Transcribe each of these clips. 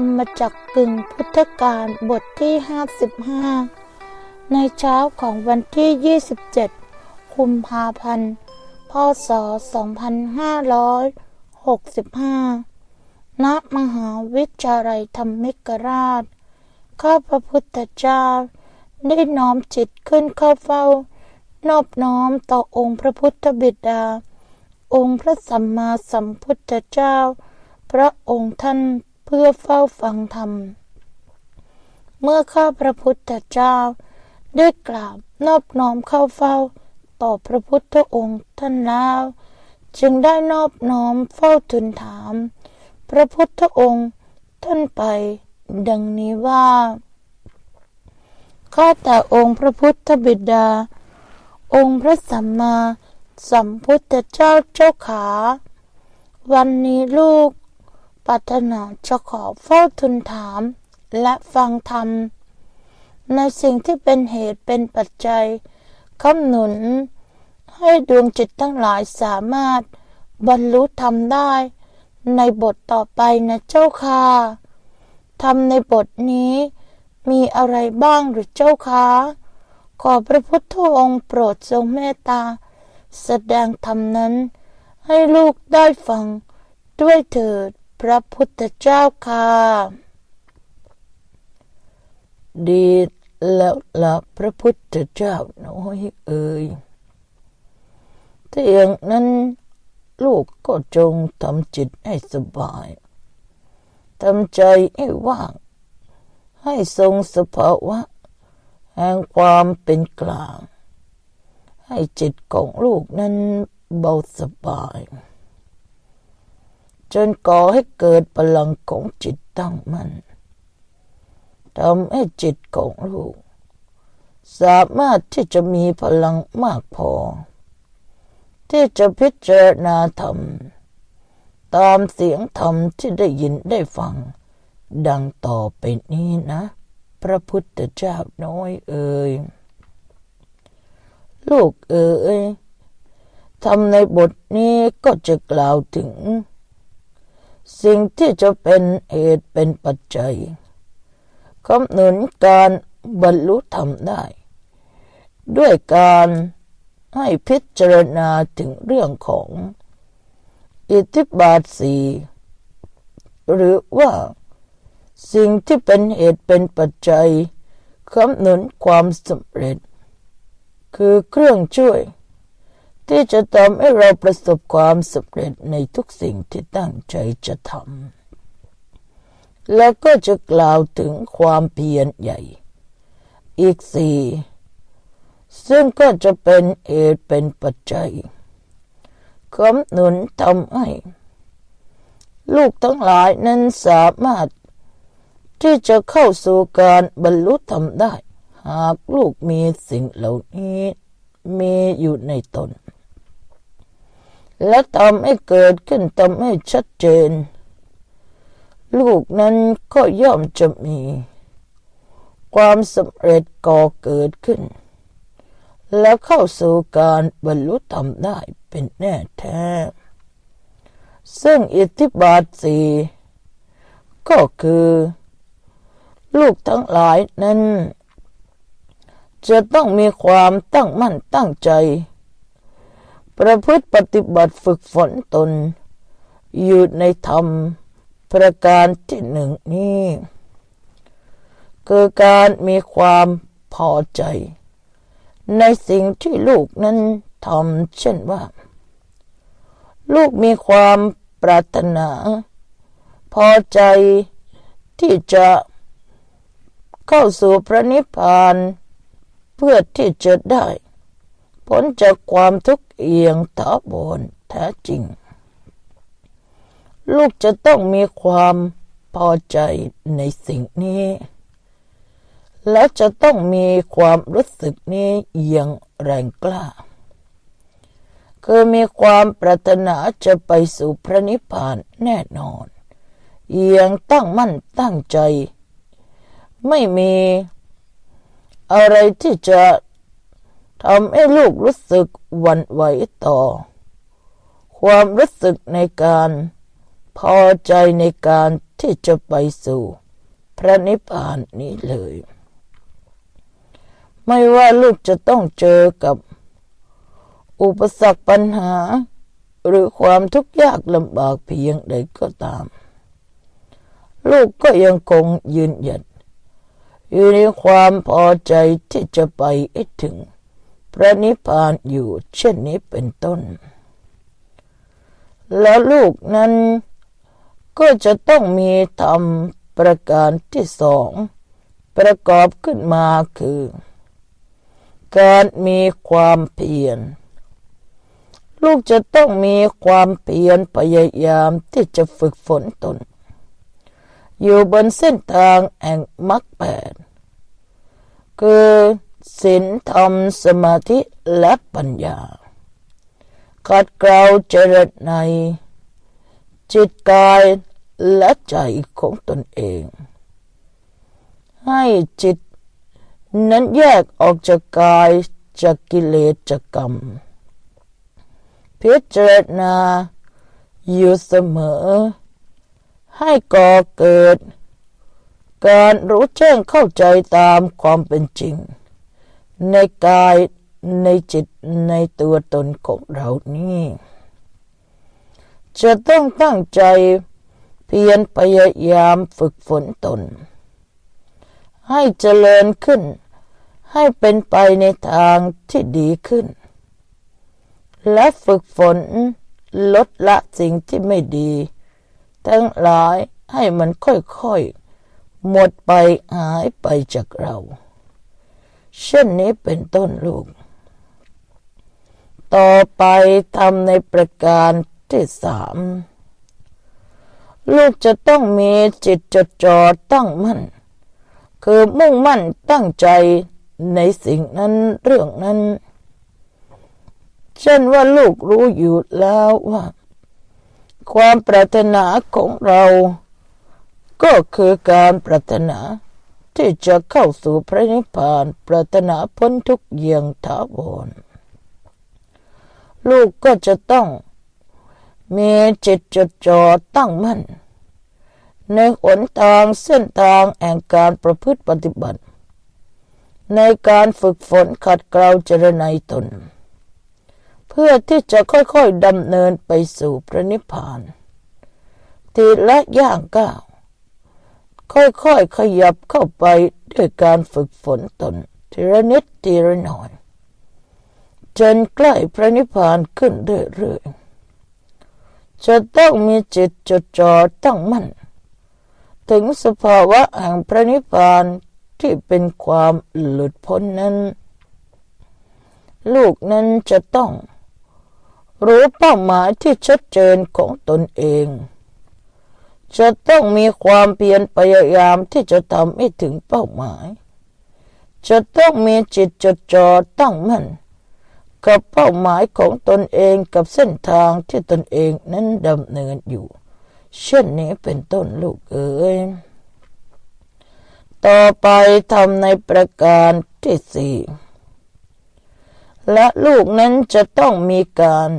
รรมจักกึ่งพุทธการบทที่ 55 ในเช้าของวันที่ 27 คุมภาพันธ์ พศ 2565 ณ มหาวิทยาลัยธรรมิกราช ข้าพระพุทธเจ้า ได้น้อมจิตขึ้นเข้าเฝ้า นอบน้อมต่อองค์พระพุทธบิดา องค์พระสัมมาสัมพุทธเจ้าพระองค์ท่าน พื่อเฝ้าฟังธรรม เมื่อข้าพระพุทธเจ้า ได้กราบนอบน้อมเข้าเฝ้า ต่อพระพุทธองค์ท่านแล้วจึงได้นอบน้อมเฝ้าทูลถาม พระพุทธองค์ท่านไป ดังนี้ว่า ข้าแต่องค์พระพุทธบิดา องค์พระสัมมาสัมพุทธเจ้าเจ้าขา วันนี้ลูก ปรารถนาจะขอเฝ้าทูลถาม และฟังธรรม ในสิ่งที่เป็นเหตุเป็นปัจจัยคำหนุน ให้ดวงจิตทั้งหลายสามารถบรรลุธรรมได้ ในบทต่อไปนะเจ้าค่ะธรรมในบทนี้มีอะไรบ้างหรือเจ้าคะขอพระพุทธองค์โปรดทรงเมตตา แสดงธรรมนั้น ให้ลูกได้ฟังด้วยเถิด พระพุทธเจ้าค่ะ ดีแล้วละพระพุทธเจ้าน้อยเอ่ยถ้าอย่างนั้นลูกก็จงทำจิตให้สบายทำใจให้ว่าง ให้ทรงสภาวะ แห่งความเป็นกลาง ให้จิตของลูกนั้นเบาสบาย จนก่อให้เกิดพลังของจิตตั้งมั่นทำให้จิตของลูก สามารถที่จะมีพลังมากพอ ที่จะพิจารณาธรรม ตามเสียงธรรมที่ได้ยินได้ฟัง ดังต่อไปนี้นะ พระพุทธเจ้าน้อยเอ่ยลูกเอ๋ยทำในบทนี้ก็จะกล่าวถึง สิ่งที่จะเป็นเหตุเป็นปัจจัยกำหนุนการบรรลุธรรมได้ ด้วยการให้พิจารณาถึงเรื่องของ อิทธิบาทสีหรือว่าสิ่งที่เป็นเหตุเป็นปัจจัยคำหนุนความสำเร็จ คือเครื่องช่วย ที่จะทำให้เราประสบความสำเร็จในทุกสิ่งที่ตั้งใจจะทำแล้วก็จะกล่าวถึงความเพียรใหญ่ อีกสี่ซึ่งก็จะเป็นเหตุเป็นปัจจัยคำหนุนทำให้ ลูกทั้งหลายนั้นสามารถ ที่จะเข้าสู่การบรรลุธรรมได้ หากลูกมีสิ่งเหล่านี้มีอยู่ในตน และทำให้เกิดขึ้นทำให้ชัดเจน ลูกนั้นก็ย่อมจะมี ความสำเร็จก่อเกิดขึ้น แล้วเข้าสู่การบรรลุธรรมได้เป็นแน่แท้ ซึ่งอิทธิบาทสี่ก็คือ ลูกทั้งหลายนั้น จะต้องมีความตั้งมั่นตั้งใจ ประพฤติปฏิบัติฝึกฝนตน อยู่ในธรรมประการที่หนึ่งนี้ คือการมีความพอใจ ในสิ่งที่ลูกนั้นทำเช่นว่า ลูกมีความปรารถนา พอใจที่จะเข้าสู่พระนิพพาน เพื่อที่จะได้ พ้นจากความทุกข์เอียงถาวรแท้จริง ลูกจะต้องมีความพอใจในสิ่งนี้ และจะต้องมีความรู้สึกนี้อย่างแรงกล้า คือมีความปรารถนาจะไปสู่พระนิพพานแน่นอนเอียงตั้งมั่นตั้งใจ ไม่มีอะไรที่จะ ทำให้ลูกรู้สึกหวั่นไหวต่อ ความรู้สึกในการพอใจในการที่จะไปสู่ พระนิพพานนี้เลย ไม่ว่าลูกจะต้องเจอกับ อุปสรรคปัญหา หรือความทุกข์ยากลำบากเพียงใดก็ตาม ลูกก็ยังคงยืนหยัดอยู่ในความพอใจที่จะไปให้ถึง พระนิพพานอยู่เช่นนี้เป็นต้น แล้วลูกนั้นก็จะต้องมีธรรมประการที่สองประกอบขึ้นมาคือ การมีความเพียร ลูกจะต้องมีความเพียรพยายามที่จะฝึกฝนตน อยู่บนเส้นทางแห่งมรรคแปดคือ ศีลธรรมสมาธิและปัญญาขัดเกลาเจริญใน จิตกายและใจของตนเอง ให้จิตนั้นแยกออกจากกายจากกิเลสจากกรรม พิจารณาอยู่เสมอ ให้ก่อเกิด การรู้แจ้งเข้าใจตามความเป็นจริง ในกายในจิตในตัวตนของเรานี้จะต้องตั้งใจเพียรพยายามฝึกฝนตน ให้เจริญขึ้น ให้เป็นไปในทางที่ดีขึ้น และฝึกฝนลดละสิ่งที่ไม่ดี ทั้งหลายให้มันค่อยๆ หมดไปหายไปจากเรา เช่นนี้เป็นต้นลูก ต่อไปทำในประการที่สามลูกจะต้องมีจิตจดจ่อตั้งมั่น คือมุ่งมั่นตั้งใจในสิ่งนั้นเรื่องนั้น เช่นว่าลูกรู้อยู่แล้วว่า ความปรารถนาของเรา ก็คือการปรารถนา ที่จะเข้าสู่พระนิพพานปรารถนาพ้นทุกเยียงถาวรลูกก็จะต้อง มีจิตจดจ่อตั้งมั่น ในหนทางเส้นทางแห่งการประพฤติปฏิบัติ ในการฝึกฝนขัดเกลาเจรไนยตน เพื่อที่จะค่อยๆดำเนินไปสู่พระนิพพาน ทีละย่างก้าว ค่อยๆ ขยับเข้าไปด้วยการฝึกฝนตนทีละนิดทีละหน่อยจนใกล้พระนิพพานขึ้นเรื่อยๆจะต้องมีจิตจดจ่อตั้งมั่น ถึงสภาวะแห่งพระนิพพานที่เป็นความหลุดพ้นนั้น ลูกนั้นจะต้อง รู้เป้าหมายที่ชัดเจนของตนเอง จะต้องมีความเพียรพยายามที่จะทำให้ถึงเป้าหมาย จะต้องมีจิตจดจ่อตั้งมั่นกับเป้าหมายของตนเองกับเส้นทางที่ตนเองนั้นดำเนินอยู่ เช่นนี้เป็นต้นลูกเอ๋ยต่อไปทำในประการที่สี่และลูกนั้นจะต้องมีการ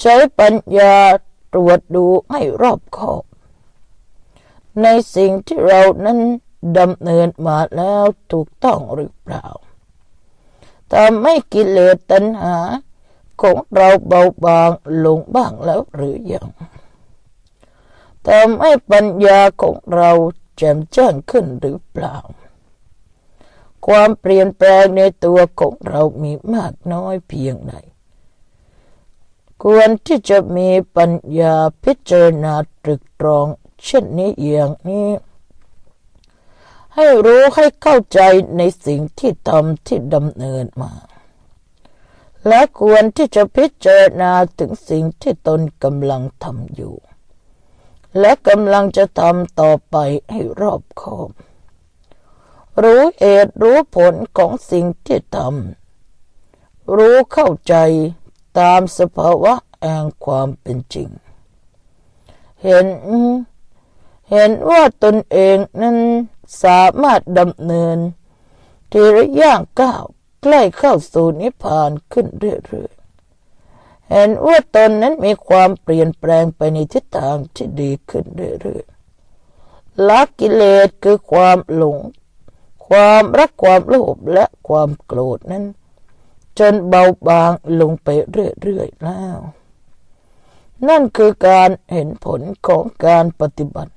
ใช้ปัญญา ตรวจดูให้รอบคอบ ในสิ่งที่เรานั้นดำเนินมาแล้วถูกต้องหรือเปล่าทำให้กิเลสตัณหา ของเราเบาบางลงบ้างแล้วหรือยังทำให้ปัญญาของเราแจ่มแจ้งขึ้นหรือเปล่า ความเปลี่ยนแปลงในตัวของเรามีมากน้อยเพียงไหน ควรที่จะมีปัญญาพิจารณาตรึกตรอง เช่นนี้อย่างนี้ ให้รู้ให้เข้าใจในสิ่งที่ทำที่ดำเนินมา และควรที่จะพิจารณาถึงสิ่งที่ตนกำลังทำอยู่ และกำลังจะทำต่อไปให้รอบคอบ รู้เหตุรู้ผลของสิ่งที่ทำรู้เข้าใจ ตามสภาวะแห่งความเป็นจริง เห็น เห็นว่าตนเองนั้นสามารถดำเนิน ทีละย่างก้าวใกล้เข้าสู่นิพพานขึ้นเรื่อยๆ เห็นว่าตนนั้นมีความเปลี่ยนแปลงไปในทิศทางที่ดีขึ้นเรื่อยละกิเลสคือความหลง ความรักความโลภและความโกรธนั้น จนเบาบางลงไปเรื่อยๆแล้ว นั่นคือการเห็นผลของการปฏิบัติ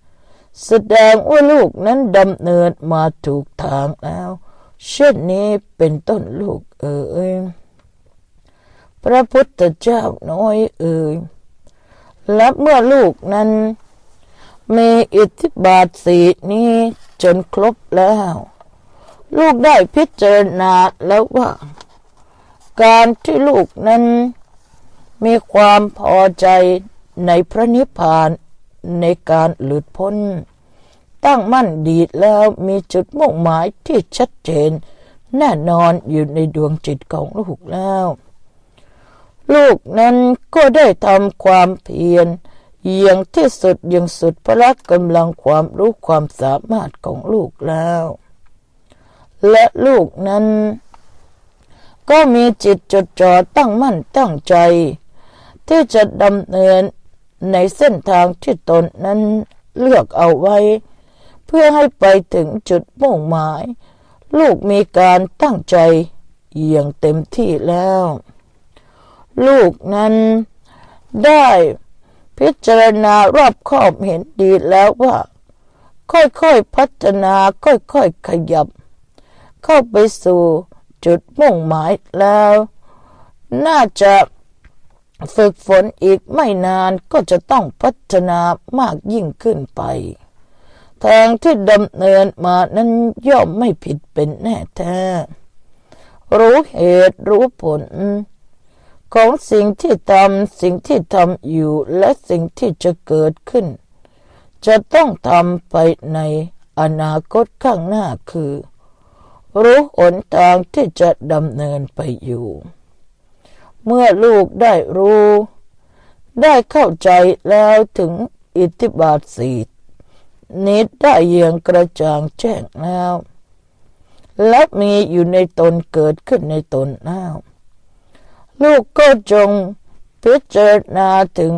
แสดงว่าลูกนั้นดำเนินมาถูกทางแล้ว เช่นนี้เป็นต้นลูกเอ๋ยพระพุทธเจ้าน้อยเอ๋ยและเมื่อลูกนั้น มีอิทธิบาทสีนี้จนครบแล้ว ลูกได้พิจารณาแล้วว่า การที่ลูกนั้น มีความพอใจในพระนิพพานในการหลุดพ้น ตั้งมั่นดีแล้วมีจุดมุ่งหมายที่ชัดเจน แน่นอนอยู่ในดวงจิตของลูกแล้ว ลูกนั้นก็ได้ทำความเพียรอย่างที่สุดอย่างสุดพละกำลังความรู้ความสามารถของลูกแล้ว และลูกนั้น ก็มีจิตจดจ่อตั้งมั่นตั้งใจ ที่จะดำเนินในเส้นทางที่ตนนั้นเลือกเอาไว้ เพื่อให้ไปถึงจุดมุ่งหมาย ลูกมีการตั้งใจอย่างเต็มที่แล้ว ลูกนั้นได้พิจารณารอบคอบเห็นดีแล้วว่า ค่อยๆพัฒนาค่อยๆขยับ เข้าไปสู่ จุดมุ่งหมายแล้ว น่าจะฝึกฝนอีกไม่นานก็จะต้องพัฒนามากยิ่งขึ้นไป ทางที่ดำเนินมานั้นย่อมไม่ผิดเป็นแน่แท้ รู้เหตุรู้ผล ของสิ่งที่ทำสิ่งที่ทำอยู่และสิ่งที่จะเกิดขึ้น จะต้องทำไปในอนาคตข้างหน้าคือ รู้หนทางที่จะดำเนินไปอยู่ เมื่อลูกได้รู้ ได้เข้าใจแล้วถึงอิทธิบาทสีนิดได้เยียงกระจ่างแจ้งแล้วและมีอยู่ในตนเกิดขึ้นในตนแล้วลูกก็จงพิจารณาถึง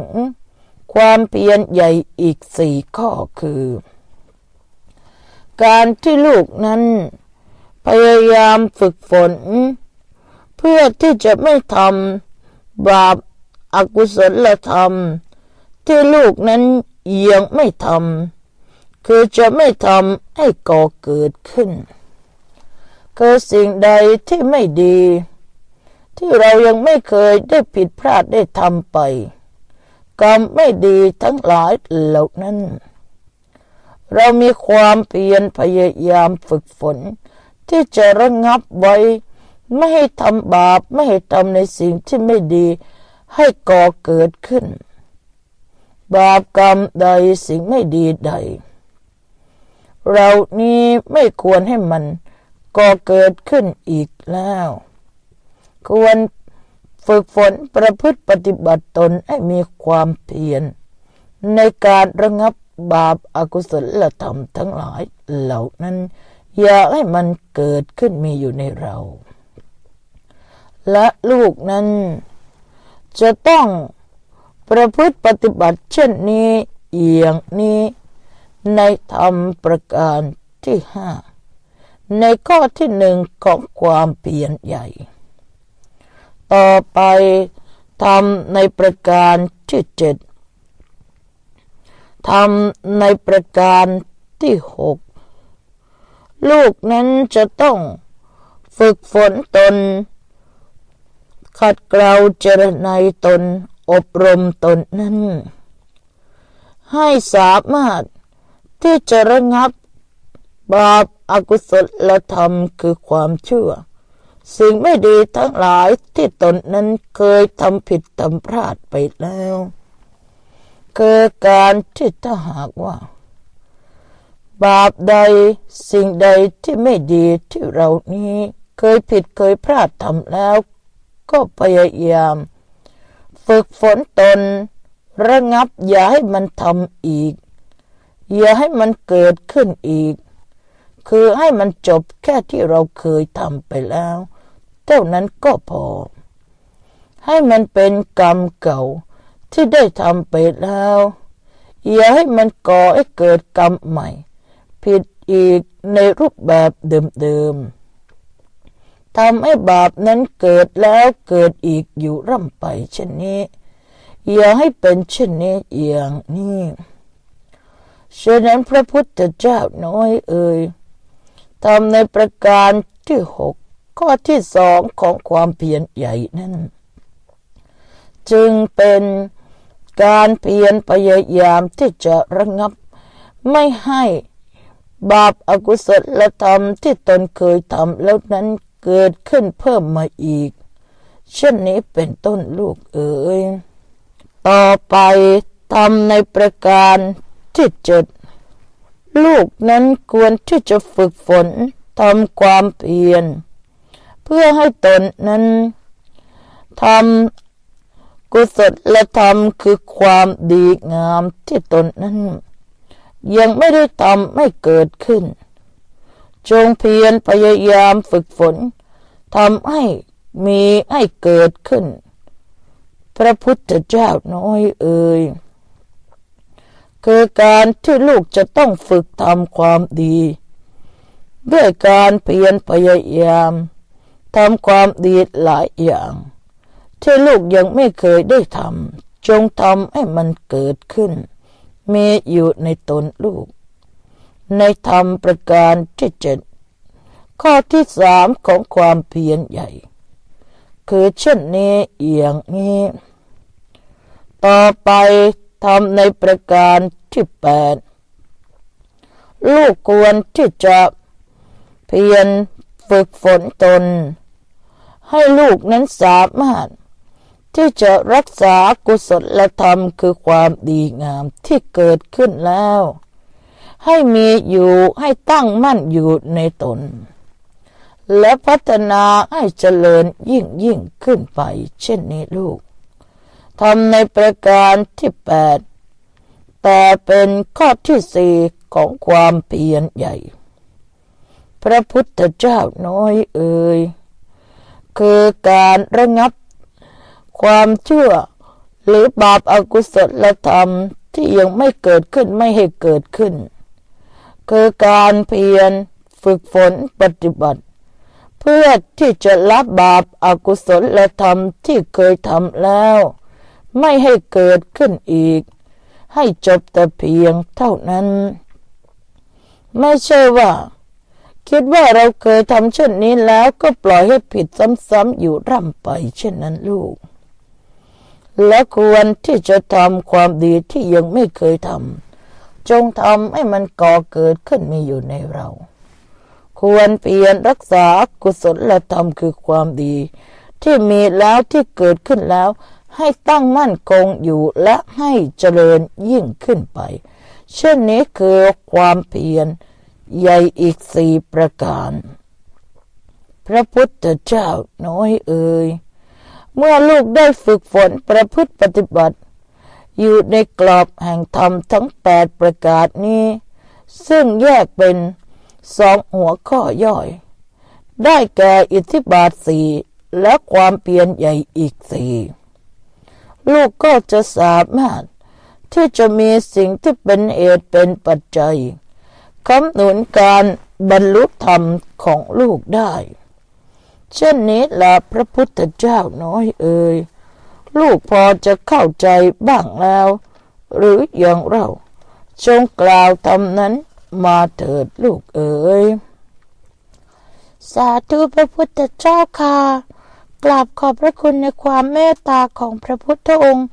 ความเพียรใหญ่อีกสี่ข้อคือ การที่ลูกนั้น พยายามฝึกฝน เพื่อที่จะไม่ทำบาปอากุศลธรรม ที่ลูกนั้นยังไม่ทำคือจะไม่ทำให้ก่อเกิดขึ้น คือสิ่งใดที่ไม่ดี ที่เรายังไม่เคยได้ผิดพลาดได้ทำไปกรรมไม่ดีทั้งหลายเหล่านั้น เรามีความเพียรพยายามฝึกฝน ที่จะระงับไว้ ไม่ให้ทำบาปไม่ให้ทำในสิ่งที่ไม่ดีให้ก่อเกิดขึ้น บาปกรรมใดสิ่งไม่ดีใด เรานี้ไม่ควรให้มันก่อเกิดขึ้นอีกแล้ว ควรฝึกฝนประพฤติปฏิบัติตนให้มีความเพียร ในการระงับบาปอากุศลธรรมทั้งหลายเหล่านั้น อย่าให้มันเกิดขึ้นมีอยู่ในเรา และลูกนั้น จะต้องประพฤติปฏิบัติเช่นนี้อย่างนี้ในธรรมประการที่ห้าในข้อที่หนึ่งของความเพียรใหญ่ ต่อไปทำในประการที่เจ็ดทำในประการที่หก ลูกนั้นจะต้องฝึกฝนตน ขัดเกลาเจรในยตน อบรมตนนั้น ให้สามารถที่จะระงับบาปอากุศลธรรมคือความชั่วสิ่งไม่ดีทั้งหลายที่ตนนั้นเคยทำผิดทำพลาดไปแล้วคือการที่ถ้าหากว่า บาปใดสิ่งใดที่ไม่ดีที่เรานี้เคยผิดเคยพลาดทำแล้ว ก็พยายาม ฝึกฝนตน ระงับอย่าให้มันทำอีก อย่าให้มันเกิดขึ้นอีก คือให้มันจบแค่ที่เราเคยทำไปแล้ว เท่านั้นก็พอ ให้มันเป็นกรรมเก่าที่ได้ทำไปแล้ว อย่าให้มันก่อให้เกิดกรรมใหม่ ผิดอีกในรูปแบบเดิมๆทำให้บาปนั้นเกิดแล้วเกิดอีกอยู่ร่ำไปเช่นนี้ อย่าให้เป็นเช่นนี้อย่างนี้ฉะนั้นพระพุทธเจ้าน้อยเอ่ยทำในประการที่หกข้อที่สองของความเพียรใหญ่นั้น จึงเป็นการเพียรพยายามที่จะระงับ ไม่ให้ บาปอากุศลธรรมที่ตนเคยทำแล้วนั้นเกิดขึ้นเพิ่มมาอีก เช่นนี้เป็นต้นลูกเอ๋ย ต่อไปทำในประการที่เจ็ดลูกนั้นควรที่จะฝึกฝนทำความเพียรเพื่อให้ตนนั้นทำกุศลธรรมคือความดีงามที่ตนนั้น ยังไม่ได้ทำไม่เกิดขึ้น จงเพียรพยายามฝึกฝนทำให้มีให้เกิดขึ้น พระพุทธเจ้าน้อยเอ่ยคือการที่ลูกจะต้องฝึกทำความดี ด้วยการเพียรพยายามทำความดีหลายอย่าง ที่ลูกยังไม่เคยได้ทำจงทำให้มันเกิดขึ้น มีอยู่ในตนลูก ในธรรมประการที่เจ็ดข้อที่สามของความเพียรใหญ่ คือเช่นนี้อย่างนี้ ต่อไปทำในประการที่แปดลูกควรที่จะเพียรฝึกฝนตน ให้ลูกนั้นสามารถ ที่จะรักษากุศลธรรมคือความดีงามที่เกิดขึ้นแล้ว ให้มีอยู่ให้ตั้งมั่นอยู่ในตน และพัฒนาให้เจริญยิ่งยิ่งขึ้นไป เช่นนี้ลูกทำในประการที่แปดแต่เป็นข้อที่สี่ของความเพียรใหญ่ พระพุทธเจ้าน้อยเอ่ยคือการระงับ ความเชื่อ หรือบาปอากุศลธรรมที่ยังไม่เกิดขึ้นไม่ให้เกิดขึ้น คือการเพียรฝึกฝนปฏิบัติ เพื่อที่จะละบาปอากุศลธรรมที่เคยทำแล้ว ไม่ให้เกิดขึ้นอีก ให้จบแต่เพียงเท่านั้น ไม่ใช่ว่า คิดว่าเราเคยทำเช่นนี้แล้วก็ปล่อยให้ผิดซ้ำๆอยู่ร่ำไปเช่นนั้นลูก และควรที่จะทำความดีที่ยังไม่เคยทำจงทำให้มันก่อเกิดขึ้นมีอยู่ในเรา ควรเพียรรักษากุศลธรรมคือความดี ที่มีแล้วที่เกิดขึ้นแล้ว ให้ตั้งมั่นคงอยู่และให้เจริญยิ่งขึ้นไป เช่นนี้คือความเพียรใหญ่อีกสี่ประการ พระพุทธเจ้าน้อยเอ่ย เมื่อลูกได้ฝึกฝนประพฤติปฏิบัติ อยู่ในกรอบแห่งธรรมทั้งแปดประกาศนี้ ซึ่งแยกเป็นสองหัวข้อย่อย ได้แก่อิทธิบาทสี่และความเพียรใหญ่อีกสี่ลูกก็จะสามารถที่จะมีสิ่งที่เป็นเหตุเป็นปัจจัยคำหนุนการบรรลุธรรมของลูกได้ เช่นนี้แหละพระพุทธเจ้าน้อยเอ่ยลูกพอจะเข้าใจบ้างแล้ว หรืออย่างเราจงกล่าวทำนั้นมาเถิดลูกเอ๋ยสาธุพระพุทธเจ้าค่ะกราบขอบพระคุณในความเมตตาของพระพุทธองค์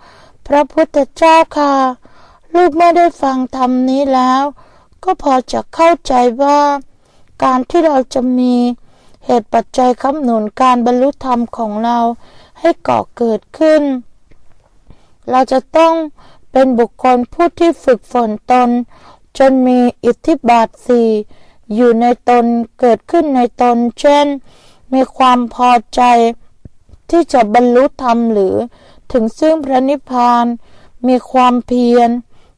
พระพุทธเจ้าค่ะ ลูกไม่ได้ฟังธรรมนี้แล้ว ก็พอจะเข้าใจว่า การที่เราจะมี เหตุปัจจัยคำหนุนการบรรลุธรรมของเราให้ก่อเกิดขึ้น เราจะต้องเป็นบุคคลผู้ที่ฝึกฝนตน จนมีอิทธิบาทสี่อยู่ในตนเกิดขึ้นในตน เช่น มีความพอใจที่จะบรรลุธรรมหรือถึงซึ่งพระนิพพาน มีความเพียร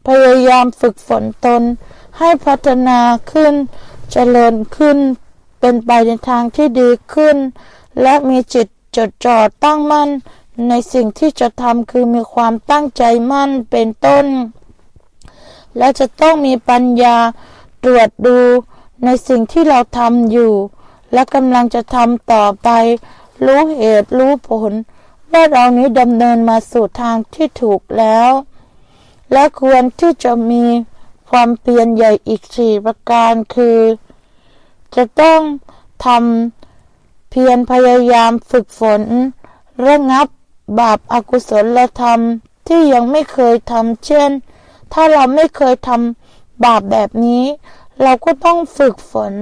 พยายามฝึกฝนตนให้พัฒนาขึ้นเจริญขึ้น เป็นไปในทางที่ดีขึ้น และมีจิตจดจ่อตั้งมั่น ในสิ่งที่จะทำคือมีความตั้งใจมั่นเป็นต้น และจะต้องมีปัญญาตรวจดูในสิ่งที่เราทำอยู่ และกำลังจะทำต่อไป รู้เหตุรู้ผล ว่าเรานี้ดำเนินมาสู่ทางที่ถูกแล้ว และควรที่จะมีความเปลี่ยนใหญ่อีกสี่ประการคือ จะต้องทำเพียรพยายามฝึกฝน ระงับบาปอากุศลธรรมที่ยังไม่เคยทำเช่น ถ้าเราไม่เคยทำบาปแบบนี้ เราก็ต้องฝึกฝน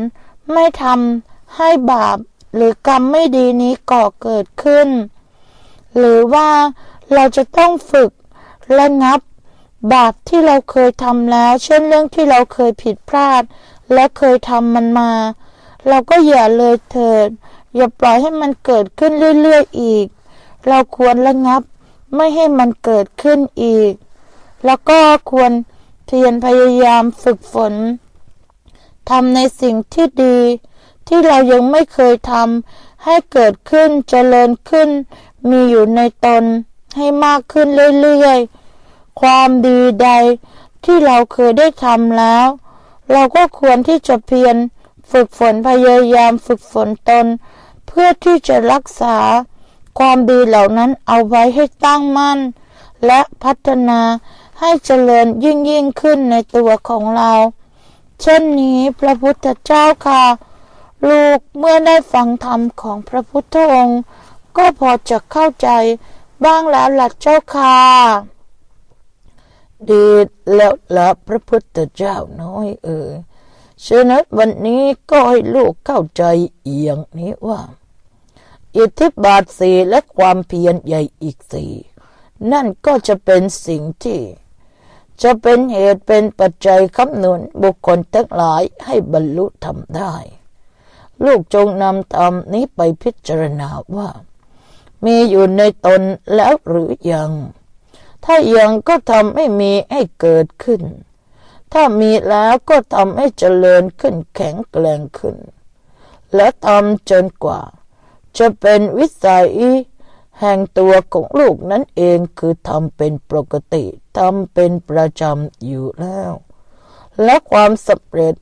ไม่ทำให้บาปหรือกรรมไม่ดีนี้ก่อเกิดขึ้น หรือว่าเราจะต้องฝึกระงับบาปที่เราเคยทำแล้ว เช่นเรื่องที่เราเคยผิดพลาด และเคยทำมันมา เราก็อย่าเลยเถิด อย่าปล่อยให้มันเกิดขึ้นเรื่อยๆอีก เราควรระงับไม่ให้มันเกิดขึ้นอีก แล้วก็ควรเพียรพยายามฝึกฝนทำในสิ่งที่ดี ที่เรายังไม่เคยทำให้เกิดขึ้นเจริญขึ้น มีอยู่ในตนให้มากขึ้นเรื่อยๆ ความดีใดที่เราเคยได้ทำแล้ว เราก็ควรที่จะเพียรฝึกฝนพยายามฝึกฝนตน เพื่อที่จะรักษาความดีเหล่านั้นเอาไว้ให้ตั้งมั่น และพัฒนาให้เจริญยิ่งยิ่งขึ้นในตัวของเรา เช่นนี้พระพุทธเจ้าค่ะ ลูกเมื่อได้ฟังธรรมของพระพุทธองค์ ก็พอจะเข้าใจบ้างแล้วหล่ะเจ้าค่ะ ดีแล้วละพระพุทธเจ้าน้อยเอ๋ยฉะนั้นวันนี้ก็ให้ลูกเข้าใจอย่างนี้ว่า อิทธิบาทสีและความเพียรใหญ่อีกสีนั่นก็จะเป็นสิ่งที่ จะเป็นเหตุเป็นปัจจัยคำนุนบุคคลทั้งหลายให้บรรลุธรรมได้ ลูกจงนำธรรมนี้ไปพิจารณาว่า มีอยู่ในตนแล้วหรือยัง ถ้ายังก็ทำให้มีให้เกิดขึ้น ถ้ามีแล้วก็ทำให้เจริญขึ้นแข็งแกร่งขึ้น และทำจนกว่า จะเป็นวิสัยแห่งตัวของลูกนั้นเองคือทำเป็นปกติทำเป็นประจำอยู่แล้ว และความสำเร็จ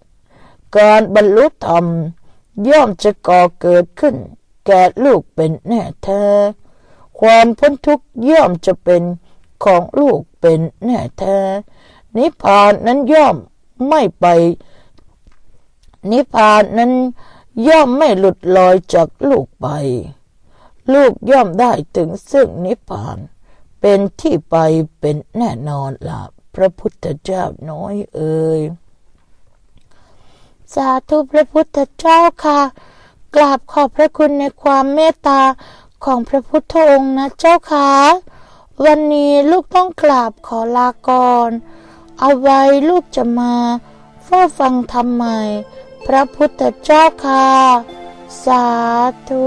การบรรลุธรรม ย่อมจะก่อเกิดขึ้น แก่ลูกเป็นแน่แท้ ความพ้นทุกข์ย่อมจะเป็น ของลูกเป็นแน่แท้ นิพพานนั้นย่อมไม่ไป นิพพานนั้นย่อมไม่หลุดลอยจากลูกไป ลูกย่อมได้ถึงซึ่งนิพพาน เป็นที่ไปเป็นแน่นอนล่ะ พระพุทธเจ้าน้อยเอ่ยสาธุพระพุทธเจ้าค่ะ กราบขอบพระคุณในความเมตตาของพระพุทธองค์นะเจ้าค่ะ วันนี้ลูกต้องกราบขอลาก่อน เอาไว้ลูกจะมาเฝ้าฟังธรรมใหม่ พระพุทธเจ้าค่ะ สาธุ